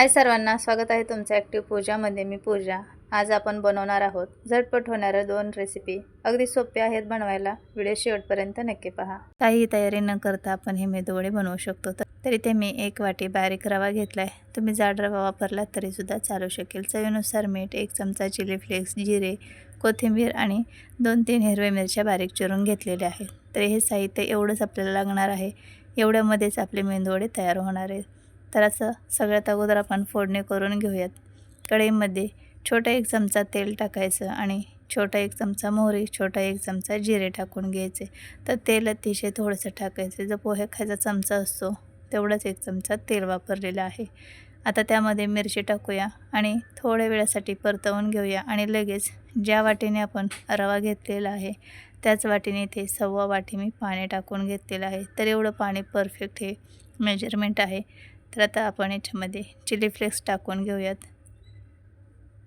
हाय सर्वांना स्वागत आहे तुमचं ॲक्टिव्ह पूजामध्ये मी पूजा. आज आपण बनवणार आहोत झटपट होणाऱ्या दोन रेसिपी अगदी सोप्या आहेत बनवायला. व्हिडिओ शेवटपर्यंत नक्की पहा. काही तयारी न करता आपण हे मेदूवडे बनवू शकतो. तर तरी ते मी एक वाटी बारीक रवा घेतला आहे तुम्ही जाड रवा वापरला तरीसुद्धा चालू शकेल. चवीनुसार मीठ एक चमचा चिली फ्लेक्स जिरे कोथिंबीर आणि दोन तीन हिरव्या मिरच्या बारीक चिरून घेतलेल्या आहेत. तर हे साहित्य एवढंच आपल्याला लागणार आहे. एवढ्यामध्येच आपले मेंदूवडे तयार होणार आहेत. तर असं सगळ्यात अगोदर आपण फोडणी करून घेऊयात. कढईमध्ये छोटा एक चमचा तेल टाकायचं आणि छोटा एक चमचा मोहरी छोटा एक चमचा जिरे टाकून घ्यायचे. तर तेल अतिशय थोडंसं टाकायचं. जो पोहे खायचा चमचा असतो तेवढाच एक चमचा तेल वापरलेलं आहे. आता त्यामध्ये मिरची टाकूया आणि थोड्या वेळासाठी परतवून घेऊया आणि लगेच ज्या वाटीने आपण रवा घेतलेला आहे त्याच वाटीने इथे सव्वा वाटी मी पाणी टाकून घेतलेलं आहे. तर एवढं पाणी परफेक्ट हे मेजरमेंट आहे. तर आता आपण याच्यामध्ये चिली फ्लेक्स टाकून घेऊयात.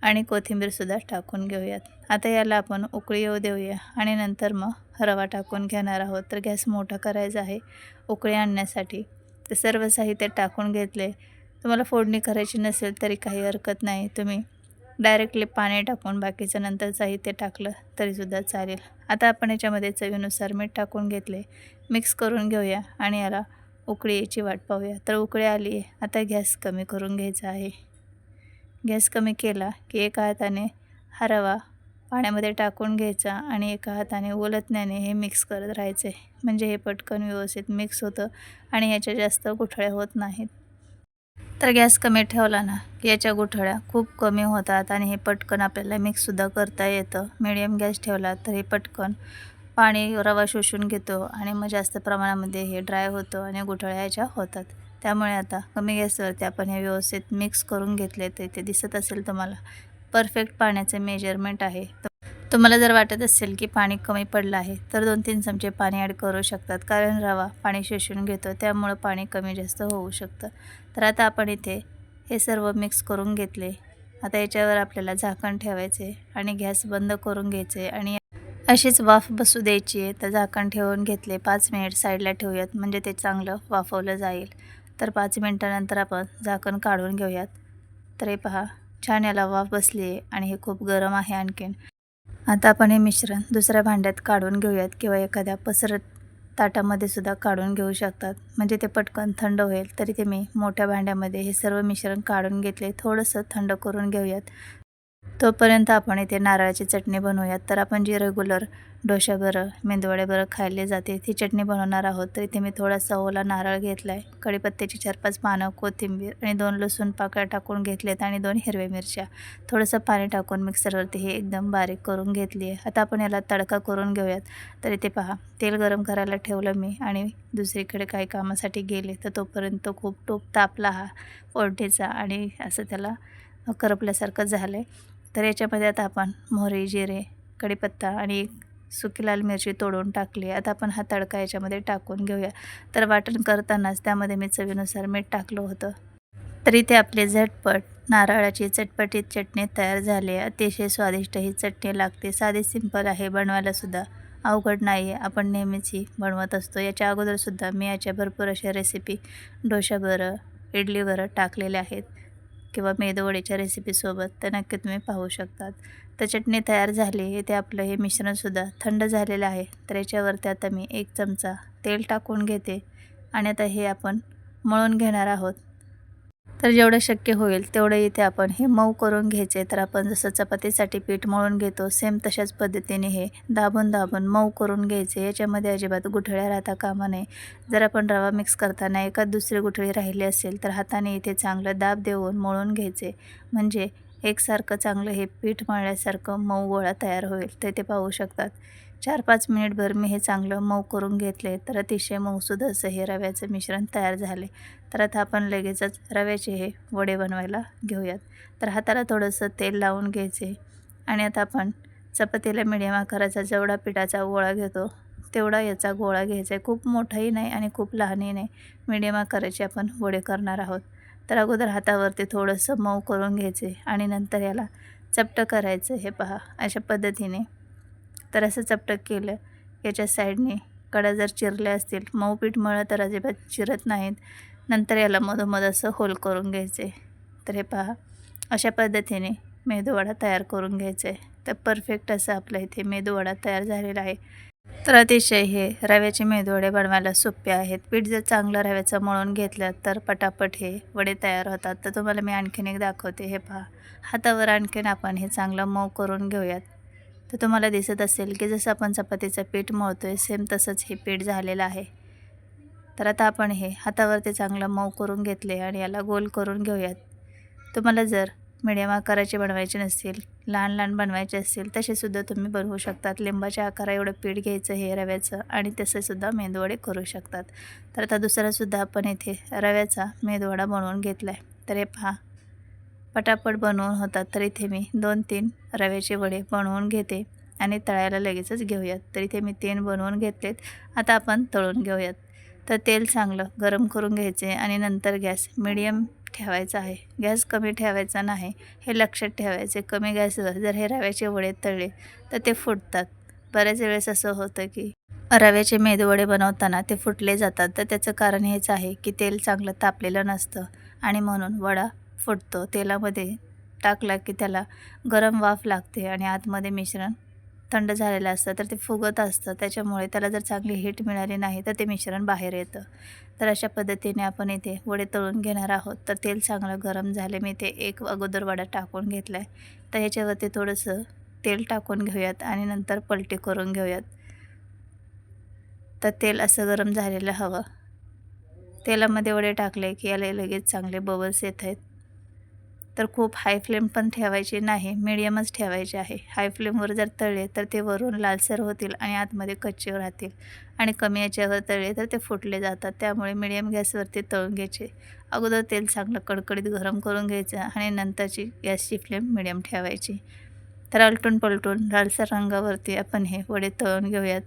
आणि कोथिंबीरसुद्धा टाकून घेऊयात. आता याला आपण उकळी येऊ देऊया. आणि नंतर मग रवा टाकून घेणार आहोत. तर गॅस मोठा करायचा आहे उकळी आणण्यासाठी. तर सर्व साहित्य टाकून घेतले. तुम्हाला फोडणी करायची नसेल तरी काही हरकत नाही. तुम्ही डायरेक्टली पाणी टाकून बाकीचं नंतर साहित्य टाकलं तरीसुद्धा चालेल. आता आपण याच्यामध्ये चवीनुसार मीठ टाकून घेतले. मिक्स करून घेऊया. आणि याला उकळी यायची वाट पाहूया. तर उकळी आली. आहे आता गॅस कमी करून घ्यायचा आहे. गॅस कमी केला की एका हाताने हा रवा पाण्यामध्ये टाकून घ्यायचा आणि एका हाताने ओलतण्याने हे मिक्स करत राहायचे. म्हणजे हे पटकन व्यवस्थित मिक्स होतं आणि याच्या जास्त गुठळ्या होत नाहीत. तर गॅस कमी ठेवला ना की याच्या गुठळ्या खूप कमी होतात आणि हे पटकन आपल्याला मिक्ससुद्धा करता येतं. मिडियम गॅस ठेवला तर हे पटकन पाणी रवा शोषून घेतो आणि मग जास्त प्रमाणामध्ये हे ड्राय होतं आणि गुठळ्या ह्याच्या होतात. त्यामुळे आता कमी गॅसवरती आपण हे व्यवस्थित मिक्स करून घेतले तर ते दिसत असेल तुम्हाला. परफेक्ट पाण्याचे मेजरमेंट आहे. तुम्हाला जर वाटत असेल की पाणी कमी पडलं आहे तर दोन तीन चमचे पाणी ॲड करू शकतात. कारण रवा पाणी शोषून घेतो त्यामुळं पाणी कमी जास्त होऊ शकतं. तर आता आपण इथे हे सर्व मिक्स करून घेतले. आता याच्यावर आपल्याला झाकण ठेवायचे आणि गॅस बंद करून घ्यायचे आणि अशीच वाफ बसू द्यायची आहे. तर झाकण ठेवून घेतले. पाच मिनिट साईडला ठेवूयात. म्हणजे ते चांगलं वाफवलं जाईल. तर पाच मिनटानंतर आपण झाकण काढून घेऊयात. तर हे पहा. छान याला वाफ बसली आहे आणि हे खूप गरम आहे आणखीन. आता आपण हे मिश्रण दुसऱ्या भांड्यात काढून घेऊयात किंवा एखाद्या पसरत ताटामध्ये सुद्धा काढून घेऊ शकतात. म्हणजे ते पटकन थंड होईल. तरी ते मी मोठ्या भांड्यामध्ये हे सर्व मिश्रण काढून घेतले. थोडंसं थंड करून घेऊयात. तोपर्यंत आपण इथे नारळाची चटणी बनवूयात. तर आपण जी रेग्युलर डोशा बरं मेंदवडे बरं खायले जाते ती चटणी बनवणार आहोत. तर इथे मी थोडासा ओला नारळ घेतला आहे कढीपत्त्याची चार पाच पानं कोथिंबीर आणि दोन लसूण पाकळ्या टाकून घेतल्यात आणि दोन हिरव्या मिरच्या. थोडंसं पाणी टाकून मिक्सरवरती हे एकदम बारीक करून घेतली आहे. आता आपण याला तडका करून घेऊयात. तर इथे पहा तेल गरम करायला ठेवलं मी आणि दुसरीकडे काही कामासाठी गेले तर तोपर्यंत खूप टोप तापला हा फोडणीचा आणि असं त्याला करपल्यासारखं झालं आहे तर याच्यामध्ये आता आपण मोहरी जिरे कढीपत्ता आणि एक सुकी लाल मिरची तोडून टाकली आता आपण हा तडका याच्यामध्ये टाकून घेऊया. तर वाटण करतानाच त्यामध्ये मी चवीनुसार मीठ टाकलं होतं. तर इथे आपले झटपट नारळाची चटपटीत चटणी तयार झाली अतिशय स्वादिष्ट ही चटणी लागते. साधी सिंपल आहे. बनवायलासुद्धा अवघड नाही आहे आपण नेहमीच ही बनवत असतो. याच्या अगोदरसुद्धा मी याच्या भरपूर अशा रेसिपी डोशाबरं इडलीवरं टाकलेल्या आहेत. किंवा मेदवडीच्या रेसिपीसोबत तर नक्की तुम्ही पाहू शकतात. तर चटणी तयार झाली ते आपलं हे मिश्रणसुद्धा थंड झालेलं आहे. तर याच्यावरती आता मी एक चमचा तेल टाकून घेते आणि आता हे आपण मळून घेणार आहोत. तर जेवढं शक्य होईल तेवढं इथे आपण हे मऊ करून घ्यायचे. तर आपण जसं चपातीसाठी पीठ मळून घेतो सेम तशाच पद्धतीने हे दाबून दाबून मऊ करून घ्यायचे. याच्यामध्ये अजिबात गुठळ्या राहता कामा नये. जर आपण रवा मिक्स करताना एकाच दुसरी गुठळी राहिली असेल तर हाताने इथे चांगलं दाब देऊन मळून घ्यायचे. म्हणजे एकसारखं चांगलं हे पीठ मळल्यासारखं मऊ गोळा तयार होईल. ते ते पाहू शकतात. चार पाच मिनिटभर मी हे चांगलं मऊ करून घेतले तर अतिशय मऊसूद असं हे रव्याचं मिश्रण तयार झाले. तर आता आपण लगेचच रव्याचे हे वडे बनवायला घेऊयात. तर हाताला थोडंसं तेल लावून घ्यायचे आणि आता आपण चपातीला मिडियम आकाराचा जेवढा पिठाचा गोळा घेतो तेवढा याचा गोळा घ्यायचा आहे. खूप मोठाही नाही आणि खूप लहानही नाही. मिडियम आकाराचे आपण वडे करणार आहोत. तर अगोदर हातावरती थोडंसं मऊ करून घ्यायचे आणि नंतर याला चपटं करायचं हे पहा अशा पद्धतीने. तर असं चपटक केलं. याच्या साईडने कडा जर चिरल्या असतील मऊ पीठ मळं तर अजिबात चिरत नाहीत. नंतर याला मधोमध असं होल करून घ्यायचे. तर हे पहा अशा पद्धतीने मेदूवडा तयार करून घ्यायचा. आहे तर परफेक्ट असं आपलं इथे मेदूवडा तयार झालेला आहे. तर अतिशय हे रव्याचे मेदूवडे बनवायला सोपे आहेत. पीठ जर चांगलं रव्याचं मळून घेतलं तर पटापट हे वडे तयार होतात. तर तुम्हाला मी आणखीन एक दाखवते. हे पहा हातावर आणखीन आपण हे चांगलं मऊ करून घेऊयात. तर तुम्हाला दिसत असेल की जसं आपण चपातीचं पीठ मळतो आहे सेम तसंच हे पीठ झालेलं आहे. तर आता आपण हे हातावरती चांगलं मऊ करून घेतले आणि याला गोल करून घेऊयात. तुम्हाला जर मिडियम आकाराचे बनवायचे नसतील लहान लहान बनवायचे असतील तसेसुद्धा तुम्ही बनवू शकतात. लिंबाच्या आकारा एवढं पीठ घ्यायचं हे रव्याचं आणि तसेसुद्धा मेदवडे करू शकतात. तर आता दुसरासुद्धा आपण इथे रव्याचा मेदवडा बनवून घेतला आहे तर हे पहा. पटापट बनवून होतात. तर इथे मी दोन तीन रव्याचे वडे बनवून घेते आणि तळायला लगेचच घेऊयात. तर इथे मी तीन बनवून घेतलेत. आता आपण तळून घेऊयात. तर तेल चांगलं गरम करून घ्यायचे आणि नंतर गॅस मिडियम ठेवायचा आहे. गॅस कमी ठेवायचा नाही हे लक्षात ठेवायचे. कमी गॅसवर जर हे रव्याचे वडे तळले तर ते फुटतात. बऱ्याच वेळेस असं होतं की रव्याचे मेदवडे बनवताना ते फुटले जातात. तर त्याचं कारण हेच आहे की तेल चांगलं तापलेलं नसतं आणि म्हणून वडा फुटतो. तेलामध्ये टाकला की त्याला गरम वाफ लागते आणि आतमध्ये मिश्रण थंड झालेलं असतं तर ते फुगत असतं. त्याच्यामुळे त्याला जर चांगली हीट मिळाली नाही तर ते मिश्रण बाहेर येतं. तर अशा पद्धतीने आपण इथे वडे तळून घेणार आहोत. तर तेल चांगलं गरम झाले मी ते एक अगोदर वडा टाकून घेतला आहे तर ह्याच्यावरती थोडंसं तेल टाकून घेऊयात आणि नंतर पलटी करून घेऊयात. तर तेल असं गरम झालेलं हवं. तेलामध्ये वडे टाकले की याला लगेच चांगले बबल्स येत आहेत. तर खूप हाय फ्लेम पण ठेवायची नाही मिडियमच ठेवायचे आहे. हाय फ्लेमवर जर तळले तर ते वरून लालसर होतील आणि आतमध्ये कच्चे राहतील. आणि कमी याच्यावर तळले तर ते फुटले जातात. त्यामुळे मिडियम गॅसवरती तळून घ्यायचे. अगोदर तेल चांगलं कडकडीत गरम करून घ्यायचं आणि नंतरची गॅसची फ्लेम मिडियम ठेवायची. तर आलटून पलटून लालसर रंगावरती आपण हे वडे तळून घेऊयात.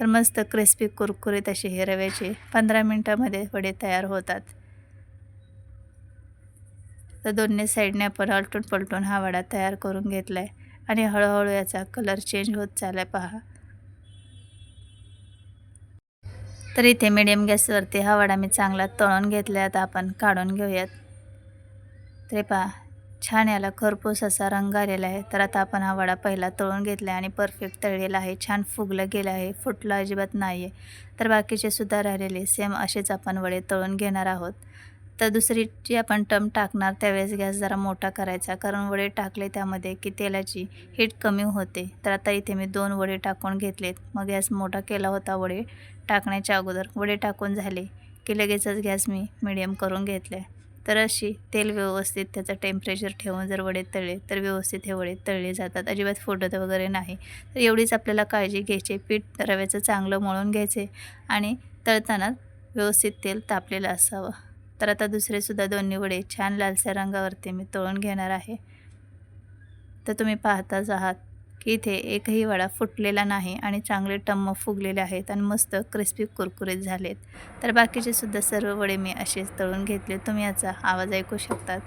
तर मस्त क्रिस्पी कुरकुरीत असे हे रव्याचे पंधरा मिनटामध्ये वडे तयार होतात. तर दोन्ही साईडने आपण आलटून पलटून हा वडा तयार करून घेतला आहे आणि हळूहळू याचा कलर चेंज होत चालला आहे पहा. तर इथे मिडियम गॅसवरती हा वडा मी चांगला तळून घेतला आता आपण काढून घेऊयात. ते पहा छान याला खरपूस असा रंग आलेला आहे. तर आता आपण हा वडा पहिला तळून घेतला आहे आणि परफेक्ट तळलेला आहे. छान फुगलं गेलं आहे फुटलं अजिबात नाही आहे तर बाकीचे सुद्धा राहिलेले सेम असेच आपण वडे तळून घेणार आहोत. तर दुसरी जी आपण टम टाकणार त्यावेळेस गॅस जरा मोठा करायचा. कारण वडे टाकले त्यामध्ये की तेलाची हीट कमी होते. तर आता इथे मी दोन वडे टाकून घेतलेत. मग गॅस मोठा केला होता वडे टाकण्याच्या अगोदर. वडे टाकून झाले की लगेचच गॅस मी मिडियम करून घेतले तर अशी तेल व्यवस्थित त्याचं टेम्परेचर ठेवून जर वडे तळले तर व्यवस्थित हे वडे तळले जातात. अजिबात फुटत वगैरे नाही. तर एवढीच आपल्याला काळजी घ्यायची पीठ रव्याचं चांगलं मळून घ्यायचे आणि तळताना व्यवस्थित तेल तापलेलं असावं. तर आता दुसरेसुद्धा दोन्ही वडे छान लालसर रंगावरती मी तळून घेणार आहे. तर तुम्ही पाहताच आहात की इथे एकही वडा फुटलेला नाही आणि चांगले टम्म फुगलेले आहेत आणि मस्त क्रिस्पी कुरकुरीत झालेत. तर बाकीचे सुद्धा सर्व वडे मी असेच तळून घेतले. तुम्ही याचा आवाज ऐकू शकतात.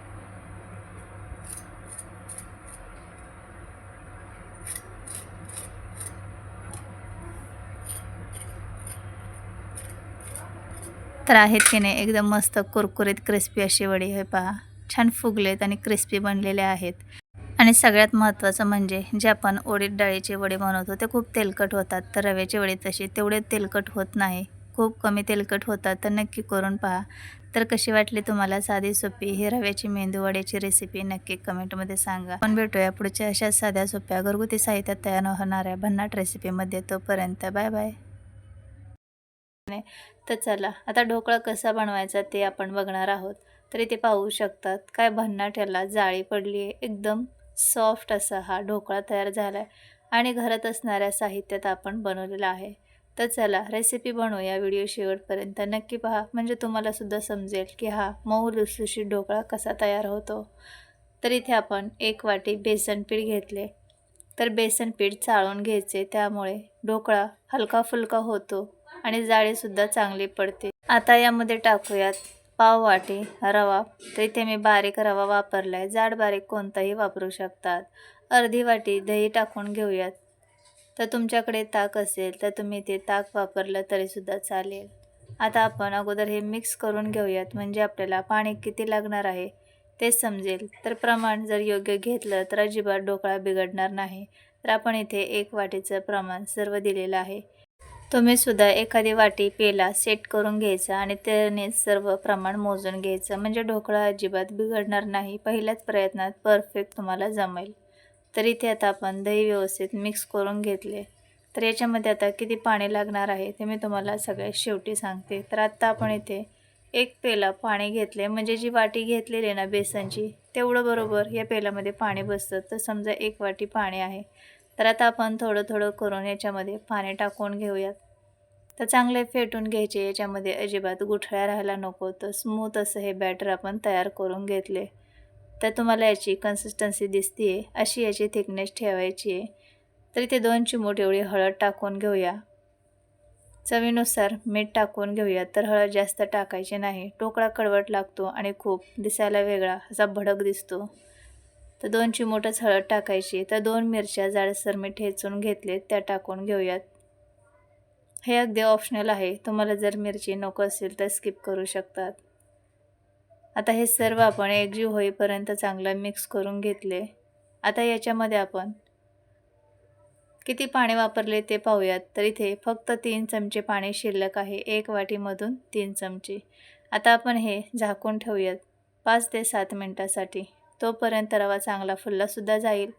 तर आहेत की नाही एकदम मस्त कुरकुरीत क्रिस्पी अशी वडी हे पहा. छान फुगलेत आणि क्रिस्पी बनलेले आहेत. आणि सगळ्यात महत्त्वाचं म्हणजे जे आपण उडीद डाळीचे वडे बनवतो ते खूप तेलकट होतात. तर रव्याचे वडे तसे तेवढे तेलकट होत नाही. खूप कमी तेलकट होतात तर नक्की करून पहा. तर कशी वाटली तुम्हाला साधी सोपी ही रव्याची मेंदू वड्याची रेसिपी नक्की कमेंटमध्ये सांगा. आपण भेटूया पुढच्या अशा साध्या सोप्या घरगुती साहित्यात तयार होणाऱ्या भन्नाट रेसिपीमध्ये तोपर्यंत बाय बाय. तर चला आता ढोकळा कसा बनवायचा ते आपण बघणार आहोत. तर इथे पाहू शकतात. काय भन्नाट याला जाळी पडली आहे. एकदम सॉफ्ट असा हा ढोकळा तयार झाला आहे आणि घरात असणाऱ्या साहित्यात आपण बनवलेला आहे. तर चला रेसिपी बनवूया व्हिडिओ शेवटपर्यंत. नक्की पहा. म्हणजे तुम्हालासुद्धा समजेल की हा मऊ लुसलुशीत ढोकळा कसा तयार होतो. तर इथे आपण एक वाटी बेसन पीठ घेतले. तर बेसन पीठ चाळून घ्यायचे. त्यामुळे ढोकळा हलका फुलका होतो. आणि जाळीसुद्धा चांगली पडते. आता यामध्ये टाकूयात पाव वाटी रवा. तर इथे मी बारीक रवा वापरला आहे जाड बारीक कोणताही वापरू शकतात. अर्धी वाटी दही टाकून घेऊयात. तर तुमच्याकडे ताक असेल तर तुम्ही ते ताक वापरलं तरीसुद्धा चालेल. आता आपण अगोदर हे मिक्स करून घेऊयात. म्हणजे आपल्याला पाणी किती लागणार आहे ते समजेल. तर प्रमाण जर योग्य घेतलं तर अजिबात ढोकळा बिघडणार नाही. तर आपण इथे एक वाटीचं प्रमाण सर्व दिलेलं आहे. तुम्ही सुद्धा एखादी वाटी पेला सेट करून घ्यायचा आणि त्याने सर्व प्रमाण मोजून घ्यायचं. म्हणजे ढोकळा अजिबात बिघडणार नाही. पहिल्याच प्रयत्नात परफेक्ट तुम्हाला जमेल. तर इथे आता आपण दही व्यवस्थित मिक्स करून घेतले. तर याच्यामध्ये आता किती पाणी लागणार आहे ते मी तुम्हाला सगळ्यात शेवटी सांगते. तर आत्ता आपण इथे एक पेला पाणी घेतले. म्हणजे जी वाटी घेतलेली आहे ना बेसनची तेवढं बरोबर या पेल्यामध्ये पाणी बसतं. तर समजा एक वाटी पाणी आहे. तर आता आपण थोडं थोडं करून याच्यामध्ये पाणी टाकून घेऊयात. तर चांगले फेटून घ्यायचे याच्यामध्ये अजिबात गुठळ्या राहायला नको. तर स्मूथ असं हे बॅटर आपण तयार करून घेतले. तर तुम्हाला याची कन्सिस्टन्सी दिसते आहे अशी याची थिकनेस ठेवायची आहे. तर इथे दोन चिमूट एवढी हळद टाकून घेऊया. चवीनुसार मीठ टाकून घेऊया. तर हळद जास्त टाकायची नाही. टोकळा कडवट लागतो आणि खूप दिसायला वेगळा. असा भडक दिसतो. तर दोन चिमोटच हळद टाकायची. तर दोन मिरच्या जाडसर मी ठेचून घेतले त्या टाकून घेऊयात. हे अगदी ऑप्शनल आहे. तुम्हाला जर मिरची नको असेल तर स्किप करू शकतात. आता हे सर्व आपण एकजीव होईपर्यंत चांगलं मिक्स करून घेतले. आता याच्यामध्ये आपण किती पाणी वापरले ते पाहूयात. तर इथे फक्त तीन चमचे पाणी शिल्लक आहे. एक वाटीमधून तीन चमचे. आता आपण हे झाकून ठेवूयात. पाच ते सात मिनटासाठी. तोपर्यंत रवा चांगला फुल्लासुद्धा जाईल.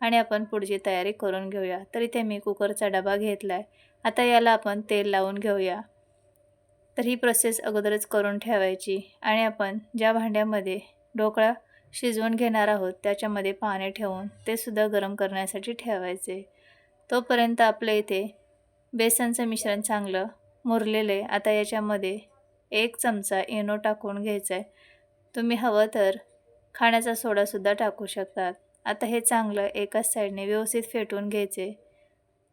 आणि आपण पुढची तयारी करून घेऊया. तर इथे मी कुकरचा डबा घेतला आहे आता याला आपण तेल लावून घेऊया. तर ही प्रोसेस अगोदरच करून ठेवायची. आणि आपण ज्या भांड्यामध्ये ढोकळा शिजवून घेणार आहोत त्याच्यामध्ये पाणी ठेवून ते सुद्धा गरम करण्यासाठी ठेवायचे. तोपर्यंत आपल्या इथे बेसनचं मिश्रण चांगलं मुरलेलं आहे. आता याच्यामध्ये एक चमचा इनो टाकून घ्यायचा आहे तुम्ही हवं तर खाण्याचा सोडासुद्धा टाकू शकतात. आता हे चांगलं एकाच साईडने व्यवस्थित फेटून घ्यायचे.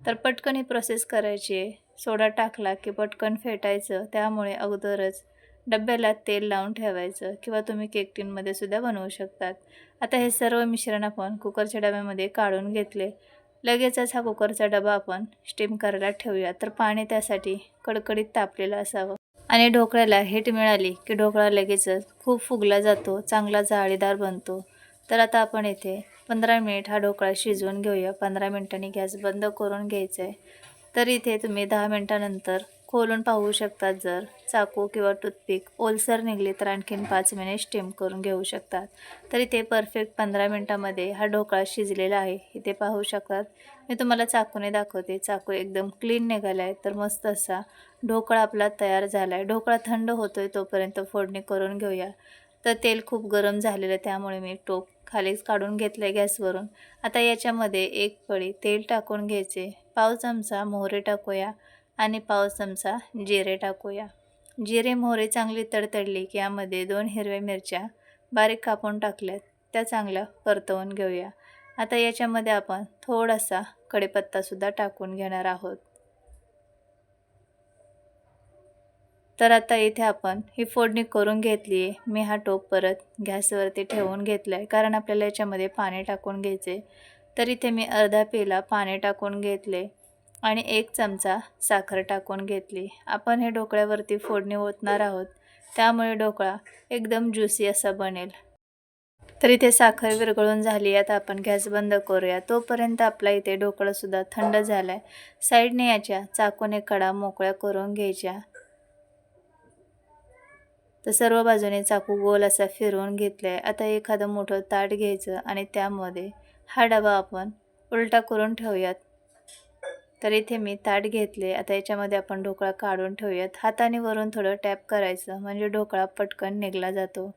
तर पटकन ही प्रोसेस करायची आहे. सोडा टाकला की पटकन फेटायचं त्यामुळे अगोदरच डब्याला तेल लावून ठेवायचं किंवा तुम्ही केक टीनमध्ये सुद्धा बनवू शकतात. आता हे सर्व मिश्रण आपण कुकरच्या डब्यामध्ये काढून घेतले. लगेचच हा कुकरचा डबा आपण स्टीम करायला ठेवूया. तर पाणी त्यासाठी कडकडीत तापलेलं असावं. आणि ढोकळ्याला हिट मिळाली की ढोकळा लगेचच खूप फुगला जातो चांगला जाळीदार बनतो. तर आता आपण इथे पंधरा मिनिट हा ढोकळा शिजवून घेऊया. पंधरा मिनिटांनी गॅस बंद करून घ्यायचा आहे तर इथे तुम्ही दहा मिनटानंतर खोलून पाहू शकतात जर. चाकू किंवा टूथपिक ओलसर निघले तर आणखीन पाच मिनिट स्टीम करून घेऊ शकतात. तर इथे परफेक्ट पंधरा मिनटामध्ये हा ढोकळा शिजलेला आहे. इथे पाहू शकतात. मी तुम्हाला चाकूने दाखवते. चाकू एकदम क्लीन निघाला आहे तर मस्त असा ढोकळा आपला तयार झाला आहे ढोकळा थंड होतो आहे तोपर्यंत फोडणी करून घेऊया. तर तेल खूप गरम झालेलं त्यामुळे मी टोप खालीच काढून घेतलं आहे गॅसवरून. आता याच्यामध्ये एक पळी तेल टाकून घ्यायचे. पाव चमचा मोहरे टाकूया. आणि पाव चमचा जिरे टाकूया. जिरे मोहरे चांगली तडतडली की यामध्ये दोन हिरव्या मिरच्या बारीक कापून टाकल्यात त्या चांगल्या परतवून घेऊया. आता याच्यामध्ये आपण थोडासा कढीपत्तासुद्धा टाकून घेणार आहोत. तर आता इथे आपण ही फोडणी करून घेतली आहे. मी हा टोप परत गॅसवरती ठेवून घेतला आहे कारण आपल्याला याच्यामध्ये पाणी टाकून घ्यायचे तर इथे मी अर्धा पेला पाणी टाकून घेतले आणि एक चमचा साखर टाकून घेतली. आपण हे ढोकळ्यावरती फोडणी ओतणार आहोत. त्यामुळे ढोकळा एकदम ज्युसी असा बनेल. तर इथे साखर विरघळून झाली आता आपण गॅस बंद करूया. तोपर्यंत आपला इथे ढोकळासुद्धा थंड झाला आहे साईडने याच्या चाकूने कडा मोकळ्या करून घ्यायच्या. तर सर्व बाजूने चाकू गोल असा फिरवून घेतला आहे आता एखादं मोठं ताट घ्यायचं आणि त्यामध्ये हा डबा आपण उलटा करून ठेवूयात. तर इथे मी ताट घेतले. आता याच्यामध्ये आपण ढोकळा काढून ठेवूयात. हाताने वरून थोडं टॅप करायचं म्हणजे ढोकळा पटकन निघला जातो.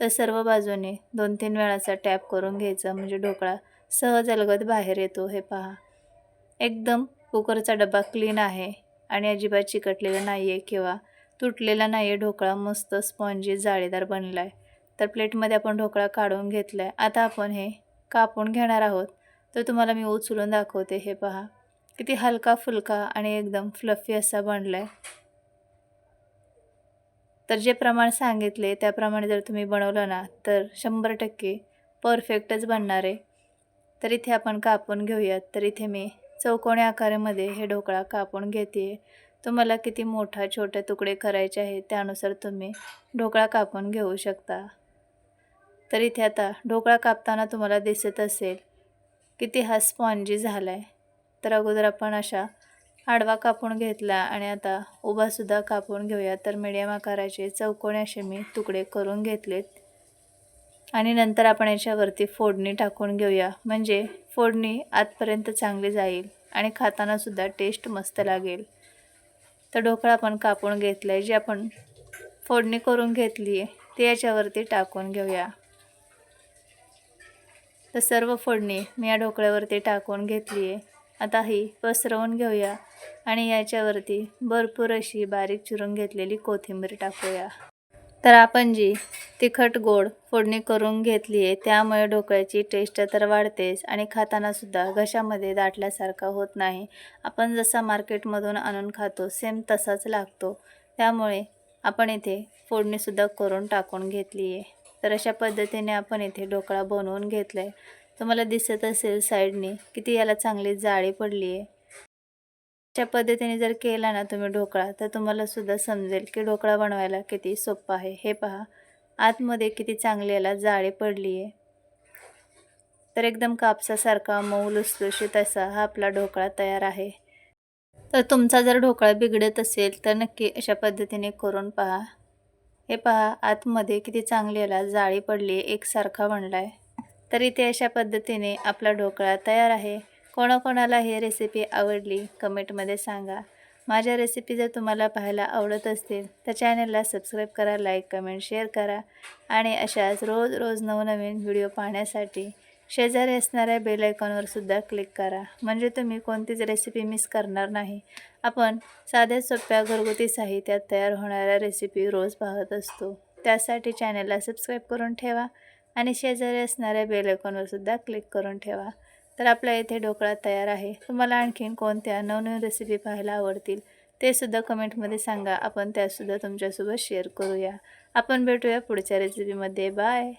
तर सर्व बाजूने दोन तीन वेळाचा टॅप करून घ्यायचा म्हणजे ढोकळा सहज अलगद बाहेर येतो हे पहा. एकदम कुकरचा डबा क्लीन आहे आणि अजिबात चिकटलेला नाही आहे किंवा तुटलेला नाही आहे ढोकळा मस्त स्पॉन्जी जाळीदार बनला आहे तर प्लेटमध्ये आपण ढोकळा काढून घेतला आहे आता आपण हे कापून घेणार आहोत. तर तुम्हाला मी उचलून दाखवते हे पहा. किती हलका फुलका आणि एकदम फ्लफी असा बनला आहे तर जे प्रमाण सांगितले त्याप्रमाणे जर तुम्ही बनवलं ना तर शंभर टक्के परफेक्टच बनणार आहे. तर इथे आपण कापून घेऊयात. तर इथे मी चौकोनी आकारामध्ये हे ढोकळा कापून घेते तुम्हाला किती मोठा छोटे तुकडे करायचे आहे त्यानुसार तुम्ही ढोकळा कापून घेऊ शकता. तर इथे आता ढोकळा कापताना तुम्हाला दिसत असेल किती हा स्पॉन्जी झाला आहे तर अगोदर आपण अशा आडवा कापून घेतला आणि आता उभासुद्धा कापून घेऊया. तर मिडियम आकाराचे चौकोने असे मी तुकडे करून घेतलेत. आणि नंतर आपण याच्यावरती फोडणी टाकून घेऊया. म्हणजे फोडणी आतपर्यंत चांगली जाईल आणि खातानासुद्धा टेस्ट मस्त लागेल. तर ढोकळा आपण कापून घेतला आहे जी आपण फोडणी करून घेतली आहे ते याच्यावरती टाकून घेऊया. तर सर्व फोडणी मी या ढोकळ्यावरती टाकून घेतली आहे. आता ही पसरवून घेऊया आणि याच्यावरती भरपूर अशी बारीक चिरून घेतलेली कोथिंबीर टाकूया. तर आपण जी तिखट गोड फोडणी करून घेतली आहे त्यामुळे ढोकळ्याची टेस्ट तर वाढतेच आणि खातानासुद्धा घशामध्ये दाटल्यासारखा होत नाही. आपण जसा मार्केटमधून आणून खातो सेम तसाच लागतो. त्यामुळे आपण इथे फोडणीसुद्धा करून टाकून घेतली आहे. तर अशा पद्धतीने आपण इथे ढोकळा बनवून घेतला आहे तुम्हाला दिसत असेल साईडने किती याला चांगली जाळी पडली आहे. अशा पद्धतीने जर केला ना तुम्ही ढोकळा तर तुम्हाला सुद्धा समजेल की ढोकळा बनवायला किती सोपं आहे. हे पहा आतमध्ये किती चांगली याला जाळी पडली आहे. तर एकदम कापसासारखा मऊ लुसलुशीत असा हा आपला ढोकळा तयार आहे. तर तुमचा जर ढोकळा बिघडत असेल तर नक्की अशा पद्धतीने करून पहा. हे पहा आतमध्ये किती चांगली याला जाळी पडली आहे. एकसारखा बनला आहे तर इथे अशा पद्धतीने आपला ढोकळा तयार आहे. कोणाकोणाला ही रेसिपी आवडली कमेंटमध्ये सांगा. माझ्या रेसिपी जर तुम्हाला पाहायला आवडत असतील तर चॅनलला सबस्क्राईब करा लाईक कमेंट शेअर करा. आणि अशाच रोज रोज नवनवीन व्हिडिओ पाहण्यासाठी शेजारी असणाऱ्या बेल आयकॉनवर सुद्धा क्लिक करा. म्हणजे तुम्ही कोणतीच रेसिपी मिस करणार नाही. आपण साध्या सोप्या घरगुती साहित्यात तयार होणाऱ्या रेसिपी रोज पाहत असतो. त्यासाठी चॅनलला सबस्क्राईब करून ठेवा. आणि शेजारी असणाऱ्या बेलकॉनवर सुद्धा क्लिक करून ठेवा. तर आपल्या इथे ढोकळा तयार आहे. तुम्हाला आणखीन कोणत्या नवनवीन रेसिपी पाहायला आवडतील ते सुद्धा कमेंटमध्ये सांगा. आपण त्यासुद्धा तुमच्यासोबत शेअर करूया. आपण भेटूया पुढच्या रेसिपीमध्ये बाय